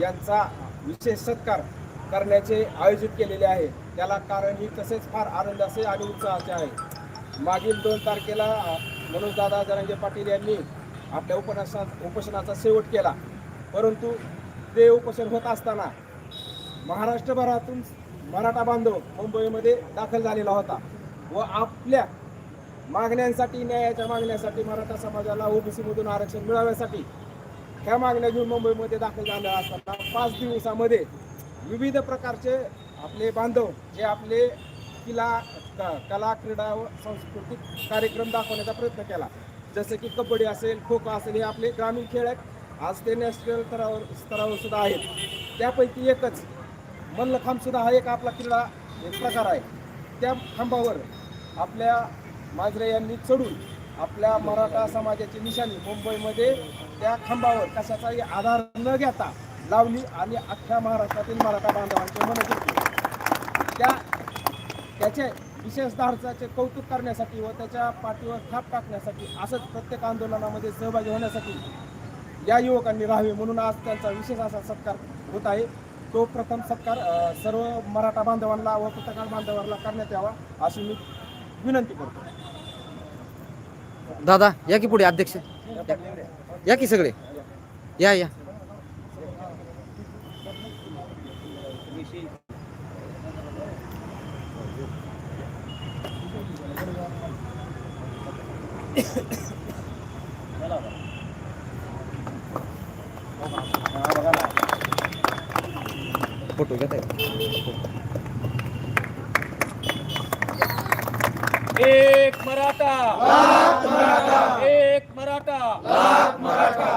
यांचा विशेष सत्कार करण्याचे आयोजित केलेले आहे. त्याला कारण ही तसेच फार आनंदाचे आणि उत्साहाचे आहे. मागील दोन तारखेला मनोजदादा जरांगे पाटील यांनी आपल्या उपन्यासा उपोषणाचा शेवट केला. परंतु ते उपोषण होत असताना महाराष्ट्रभरातून मराठा बांधव मुंबईमध्ये दाखल झालेला होता व आपल्या मागण्यांसाठी न्यायाच्या मागण्यासाठी मराठा समाजाला ओबीसीमधून आरक्षण मिळाव्यासाठी ह्या मागण्या घेऊन मुंबईमध्ये दाखल झाल्या असताना पाच दिवसामध्ये विविध प्रकारचे आपले बांधव जे आपले किला क- कला क्रीडा व सांस्कृतिक कार्यक्रम दाखवण्याचा प्रयत्न केला. जसे की कबड्डी असेल खो खो असेल हे आपले ग्रामीण खेळ आहेत. आज ते नॅशनल स्तरावर स्तरावर सुद्धा आहेत. त्यापैकी एकच मल्लखांब सुद्धा हा एक आपला क्रीडा एक प्रकार आहे. त्या खांबावर आपल्या मांजरे यांनी चढून आपल्या मराठा समाजाची निशाणी मुंबईमध्ये त्या खांबावर कशाचाही आधार न घेता लावली आणि अख्ख्या महाराष्ट्रातील मराठा बांधवांचे मन त्या त्याचे विशेष धाडसाचे कौतुक करण्यासाठी व त्याच्या पाठीवर थाप टाकण्यासाठी असंच प्रत्येक आंदोलनामध्ये सहभागी होण्यासाठी या युवकांनी राहावे म्हणून आज त्यांचा विशेष असा सत्कार होत आहे. तो प्रथम सत्कार सर्व मराठा बांधवांना व पत्रकार बांधवांना करण्यात यावा अशी मी विनंती करतो. दादा या की पुढे अध्यक्ष? या की सगळे या या फोटो घेता एक मराठा एक मराठा.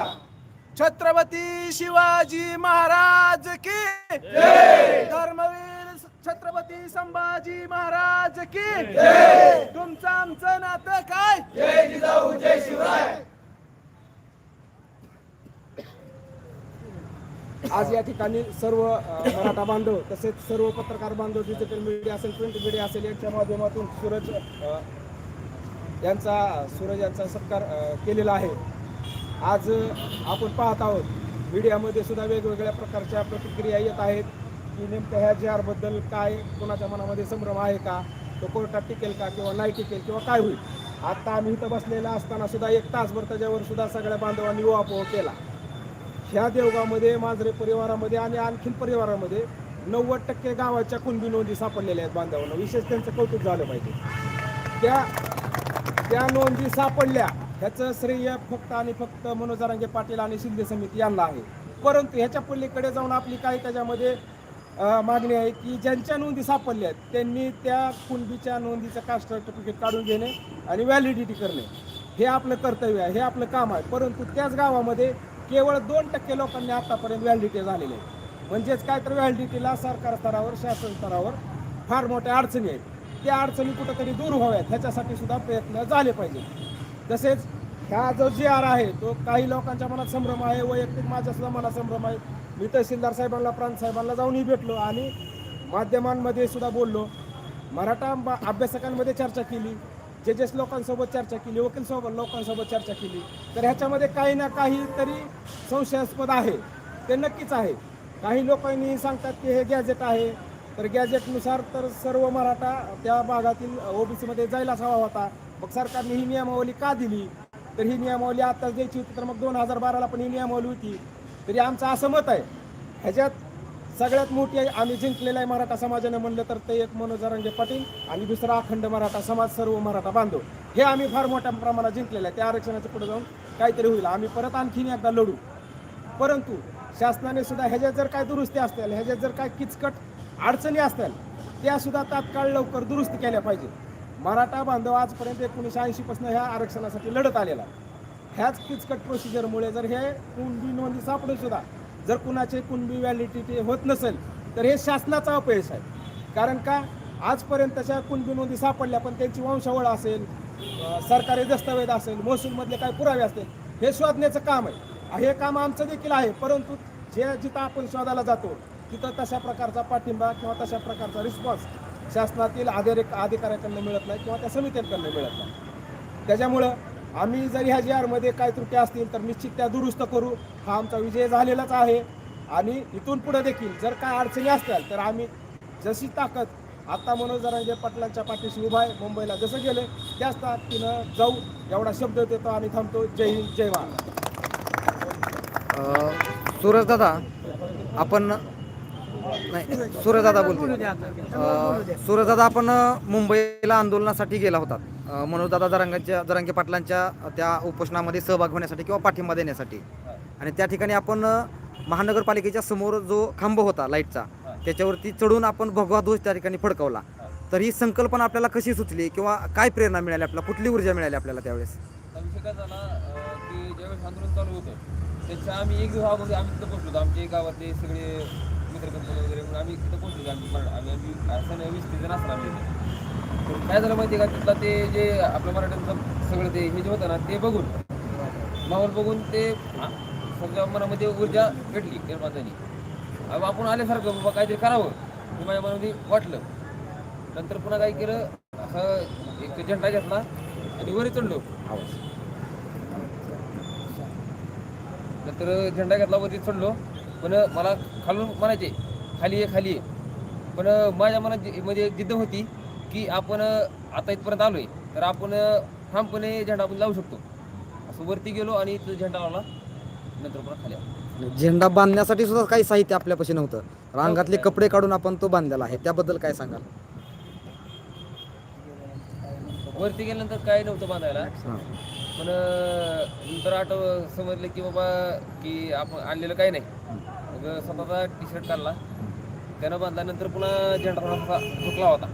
छत्रपती शिवाजी महाराज की धर्मवीर छत्रपती संभाजी महाराज की तुमचं आमचं नातं काय? आज या ठिकाणी सर्व मराठा बांधव तसेच सर्व पत्रकार बांधव डिजिटल मीडिया असेल प्रिंट मीडिया असेल यांच्या माध्यमातून सूरज यांचा सूरज यांचा सत्कार केलेला आहे. आज आपण पाहत आहोत मीडियामध्ये सुद्धा वेगवेगळ्या प्रकारच्या प्रतिक्रिया येत आहेत की नेमकं ह्या जे आरबद्दल काय कोणाच्या मनामध्ये संभ्रम आहे का? तो कोर्टात टिकेल का किंवा नाही टिकेल किंवा काय होईल? आत्ता आम्ही इथं बसलेला असताना सुद्धा एक तासभर त्याच्यावर सुद्धा सगळ्या बांधवांनी उहापोह केला. ह्या देवगावमध्ये मांजरे परिवारामध्ये आणि आणखीन परिवारामध्ये नव्वद टक्के गावाच्या कुणबी नोंदी सापडलेल्या आहेत बांधवांना. विशेष त्यांचं कौतुक झालं पाहिजे. त्या त्या नोंदी सापडल्या. ह्याचं श्रेय फक्त आणि फक्त मनोज जरांगे पाटील आणि शिंदे समिती यांना आहे. परंतु ह्याच्या पलीकडे जाऊन आपली काय त्याच्यामध्ये मागणी आहे की ज्यांच्या नोंदी सापडल्या आहेत त्यांनी त्या कुणबीच्या नोंदीचं कास्ट सर्टिफिकेट काढून घेणे आणि व्हॅलिडिटी करणे. हे आपलं कर्तव्य आहे हे आपलं काम आहे. परंतु त्याच गावामध्ये केवळ दोन टक्के लोकांनी आतापर्यंत व्हॅलिडिटी झालेली आहे. म्हणजेच काय तर व्हॅलिडिटीला सरकार स्तरावर शासन स्तरावर फार मोठ्या अडचणी आहेत. त्या अडचणी कुठंतरी दूर व्हाव्यात ह्याच्यासाठी सुद्धा प्रयत्न झाले पाहिजेत. तसेच ह्या जो जी आर आहे तो काही लोकांच्या मनात संभ्रम आहे वैयक्तिक माझ्यासुद्धा मनात संभ्रम आहे. मी तहसीलदार साहेबांना प्रांत साहेबांना जाऊनही भेटलो आणि माध्यमांमध्ये सुद्धा बोललो. मराठा बा- अभ्यासकांमध्ये चर्चा केली जजेस लोकांसोबत चर्चा केली वकील सोबत लोकांसोबत चर्चा केली. तर ह्याच्यामध्ये काही ना काही तरी संशयास्पद आहे. ते नक्कीच आहे. काही लोकांनी सांगतात की हे गॅजेट आहे तर गॅजेटनुसार तर सर्व मराठा त्या भागातील ओबीसीमध्ये जायलाच हवा होता. मग सरकारने ही नियमावली का दिली? तर ही नियमावली आत्ताच द्यायची होती तर मग दोन हजार बाराला पण ही नियमावली होती. तरी आमचं असं मत आहे ह्याच्यात सगळ्यात मोठी आहे आम्ही जिंकलेला आहे मराठा समाजाने म्हणलं तर ते एक मनोज रंगे पाटील आणि दुसरा अखंड मराठा समाज सर्व मराठा बांधव. हे आम्ही फार मोठ्या प्रमाणात जिंकलेलं आहे. त्या आरक्षणाच्या पुढे जाऊन काहीतरी होईल. आम्ही परत आणखीन एकदा लढू. परंतु शासनाने सुद्धा ह्याच्यात जर काय दुरुस्ती असतील ह्याच्यात जर काय किचकट अडचणी असतील त्यासुद्धा तात्काळ लवकर दुरुस्ती केल्या पाहिजे. मराठा बांधव आजपर्यंत एकोणीसशे ऐंशीपासून ह्या आरक्षणासाठी लढत आलेला ह्याच किचकट प्रोसिजरमुळे जर हे कुणबी नोंदी सापडून सुद्धा जर कुणाचे कुणबी व्हॅलिडिटी होत नसेल तर हे शासनाचा अपयश आहे. कारण का? आजपर्यंतच्या कुणबी नोंदी सापडल्या पण त्यांची वंशावळ असेल सरकारी दस्तावेज असेल महसूलमधले काय पुरावे असतील हे शोधण्याचं काम आहे. हे काम आमचं देखील आहे परंतु जे जिथं आपण शोधायला जातो तिथं तशा प्रकारचा पाठिंबा किंवा तशा प्रकारचा रिस्पॉन्स शासनातील अधिकारी अधिकाऱ्याकडनं मिळत नाही किंवा त्या समित्यांकडनं मिळत नाही. त्याच्यामुळं आम्ही जरी ह्या जी आरमध्ये काय त्रुटी असतील तर निश्चित त्या दुरुस्त करू. हा आमचा विजय झालेलाच आहे. आणि इथून पुढे देखील जर काय अडचणी असतील तर आम्ही जशी ताकद आत्ता मनोज जरांगे पाटलांच्या पाठीशी उभा आहे मुंबईला जसं गेले त्याच ताकदीनं जाऊ एवढा शब्द देतो आणि थांबतो. जय हिंद जय महाराज दादा आपण नाही सूरज बोलतो सूर्यदादा आपण मुंबईला आंदोलनासाठी गेला होता. मनोजदादा दादा जरांगे पाटलांच्या त्या उपोषणामध्ये सहभाग होण्यासाठी किंवा पाठिंबा देण्यासाठी. आणि त्या ठिकाणी आपण महानगरपालिकेच्या समोर जो खांब होता लाईटचा त्याच्यावरती चढून आपण भगवा ध्वज त्या ठिकाणी फडकवला. तर ही संकल्पना आपल्याला कशी सुचली किंवा काय प्रेरणा मिळाली आपल्याला? कुठली ऊर्जा मिळाली आपल्याला त्यावेळेस? आंदोलन चालू होतं त्याच्या आम्ही एक दिवस अगोदर आम्ही तिथं बसलो होतो. गावातले सगळे मित्र कंपनी वगैरे म्हणून आम्ही तिथं पोहोचलो आम्ही मराठा आम्ही आम्ही असं वीस तीस जण असणार आम्ही तर काय झालं माहिती का? तिथला ते जे आपल्या मराठ्यांचं सगळं ते हे जे होतं ना ते बघून माहोल बघून ते समजा मनामध्ये ऊर्जा भेटली निर्माण झाली आपण आल्यासारखं बाबा काहीतरी करावं हे माझ्या मनामध्ये वाटलं. नंतर पुन्हा काय केलं? असं एक झेंडा घेतला आणि वरी चढलो. नंतर झेंडा घेतला वरती चढलो. पण मला खालून म्हणायचे खाली ये खाली ये. पण माझ्या मनात जी- मध्ये जिद्द होती की आपण आता इथपर्यंत आलोय तर आपण ठामपणे झेंडा आपण लावू शकतो. असं वरती गेलो आणि इथं झेंडा लावला. नंतर पुन्हा खाली आलो. झेंडा बांधण्यासाठी सुद्धा काही साहित्य आपल्यापाशी नव्हतं. रांगातले कपडे काढून आपण तो बांधलेला आहे. त्याबद्दल काय सांगाल? वरती गेल्यानंतर काय नव्हतं बांधायला. पण नंतर आठव समजलं की बाबा की आपण आणलेलं काही नाही. मग स्वतःचा टी शर्ट काढला. त्यानं बांधल्यानंतर पुन्हा झेंडा थोडासा झुकला होता.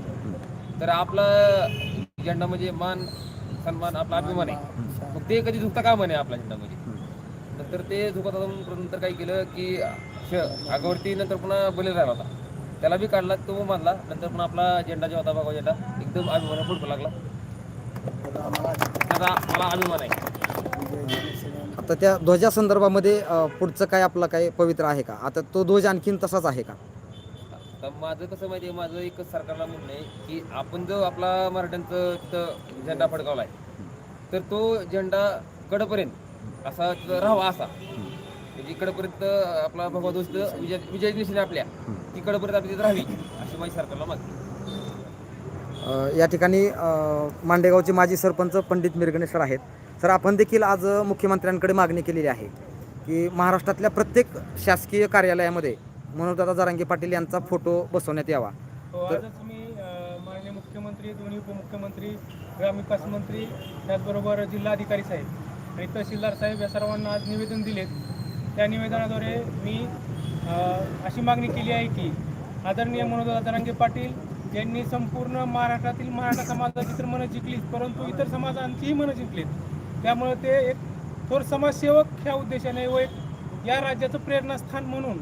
तर आपला झेंडा म्हणजे मान सन्मान आपला अभिमान आहे. मग ते कधी झुकता का म्हणे आपला झेंडा म्हणजे नंतर ते झुकत नंतर काय केलं की आगावरती नंतर पुन्हा बलेल राहिला होता. त्याला बी काढला तो बांधला. नंतर पुन्हा आपला झेंडा जो होता बघा झेंडा एकदम अभिमाना फुटकू लागला. त्याचा मला अभिमान आहे. आता त्या ध्वजा संदर्भामध्ये पुढचं काय आपलं काय पवित्र आहे का? आता तो ध्वज आणखीन तसाच आहे का? तर माझं कसं माहिती आहे माझं एकच सरकारला म्हणणं आहे की आपण जो आपला मराठ्यांचं तिथं झेंडा फडकावला आहे तर तो झेंडा कडपर्यंत असा राहावा असा. म्हणजे कडपर्यंत आपला भगवा दोस्त विजय विजय दिवशी आपल्या ती कडपर्यंत आपली राहावी अशी माझी सरकारला मागणी या ठिकाणी मांडेगावचे माजी सरपंच पंडित मिरगणे सर आहेत. सर आपण देखील आज मुख्यमंत्र्यांकडे मागणी केलेली आहे की महाराष्ट्रातल्या प्रत्येक शासकीय कार्यालयामध्ये मनोजदादा जरांगे पाटील यांचा फोटो बसवण्यात यावा. हो आजच मी अ, माननीय मुख्यमंत्री दोन्ही उपमुख्यमंत्री ग्रामविकास मंत्री त्याचबरोबर जिल्हाधिकारी साहेब आणि तहसीलदार साहेब या सर्वांना आज निवेदन दिलेत. त्या निवेदनाद्वारे मी अशी मागणी केली आहे की आदरणीय मनोज दरांगे पाटील यांनी संपूर्ण महाराष्ट्रातील मराठा समाजाची तर मनं जिंकलीच परंतु इतर समाजांचीही मनं जिंकलीत. त्यामुळे ते एक थोर समाजसेवक ह्या उद्देशाने व एक या राज्याचं प्रेरणास्थान म्हणून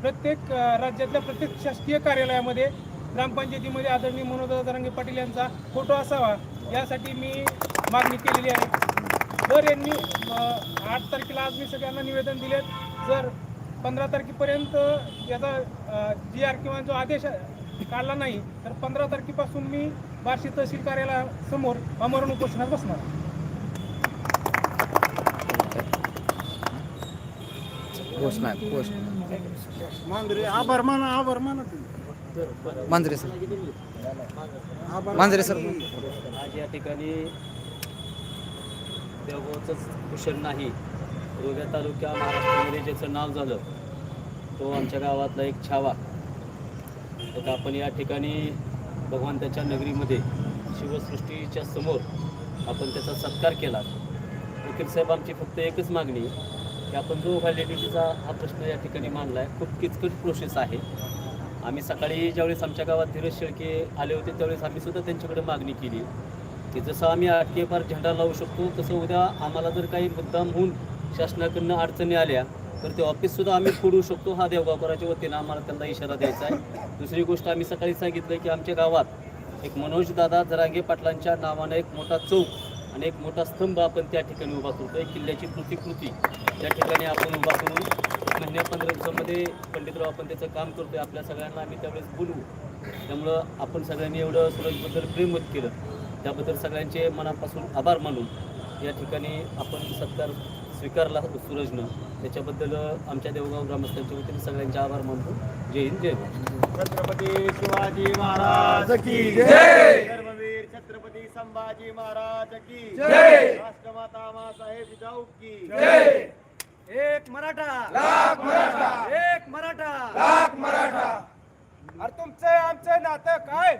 प्रत्येक राज्यातल्या प्रत्येक शासकीय कार्यालयामध्ये ग्रामपंचायतीमध्ये आदरणीय मनोज तरंगे पाटील यांचा फोटो असावा यासाठी मी मागणी केलेली आहे. जर यांनी आठ तारखेला आज मी सगळ्यांना निवेदन दिले जर पंधरा तारखेपर्यंत याचा जी आर किंवा जो आदेश काढला नाही तर पंधरा तारखेपासून मी बार्शी तहसील कार्यालयासमोर अमरण उपोषणात बसणार. आहे, घोषणा मांजरे आभार माना आभार माना मांजरे सर मांजरे सर आज या ठिकाणी देवगावचंच कुशल नाही. रोग्या तालुक्या महाराष्ट्रामध्ये ज्याचं नाव झालं तो आमच्या गावातला एक छावा. तर आपण या ठिकाणी भगवंताच्या नगरीमध्ये शिवसृष्टीच्या समोर आपण त्याचा सत्कार केला. वकील साहेब आमची फक्त एकच मागणी की आपण जो व्हॅलिडिटीचा हा प्रश्न या ठिकाणी मांडला आहे खूप किचकट प्रोसेस आहे. आम्ही सकाळी ज्यावेळेस आमच्या गावात धीरज शेळके आले होते त्यावेळेस आम्ही सुद्धा त्यांच्याकडे मागणी केली. की जसं आम्ही आठके पार झेंडा लावू शकतो तसं उद्या आम्हाला जर काही मुद्दाम होऊन शासनाकडनं अडचणी आल्या तर ते ऑफिससुद्धा आम्ही फोडू शकतो. हा देवगावकराच्या वतीनं आम्हाला त्यांना इशारा द्यायचा आहे. दुसरी गोष्ट आम्ही सकाळी सांगितलं की आमच्या गावात एक मनोज दादा जरांगे पाटलांच्या नावानं एक मोठा चौक आणि एक मोठा स्तंभ आपण त्या ठिकाणी उभा करतो आहे किल्ल्याची प्रतिकृती. त्या ठिकाणी आपण उभा करून महिन्या पंधरा दिवसामध्ये पंडितराव आपण त्याचं काम करतोय आपल्या सगळ्यांना आम्ही त्यावेळेस बोलवू. त्यामुळं आपण सगळ्यांनी एवढं सूरजबद्दल प्रेम व्यक्त केलं. त्याबद्दल सगळ्यांचे मनापासून आभार मानून या ठिकाणी आपण सत्कार स्वीकारला सूरजनं. त्याच्याबद्दल आमच्या देवगाव ग्रामस्थांच्या वतीने सगळ्यांचे आभार मानतो. जय हिंद जय छत्रपती शिवाजी महाराज की जय! संभाजी महाराज की। जय! राष्ट्रमाता मासाहेब जिजाऊ की। जय! एक मराठा। लाख मराठा। एक मराठा। अरे तुमचं आमचं नातं काय?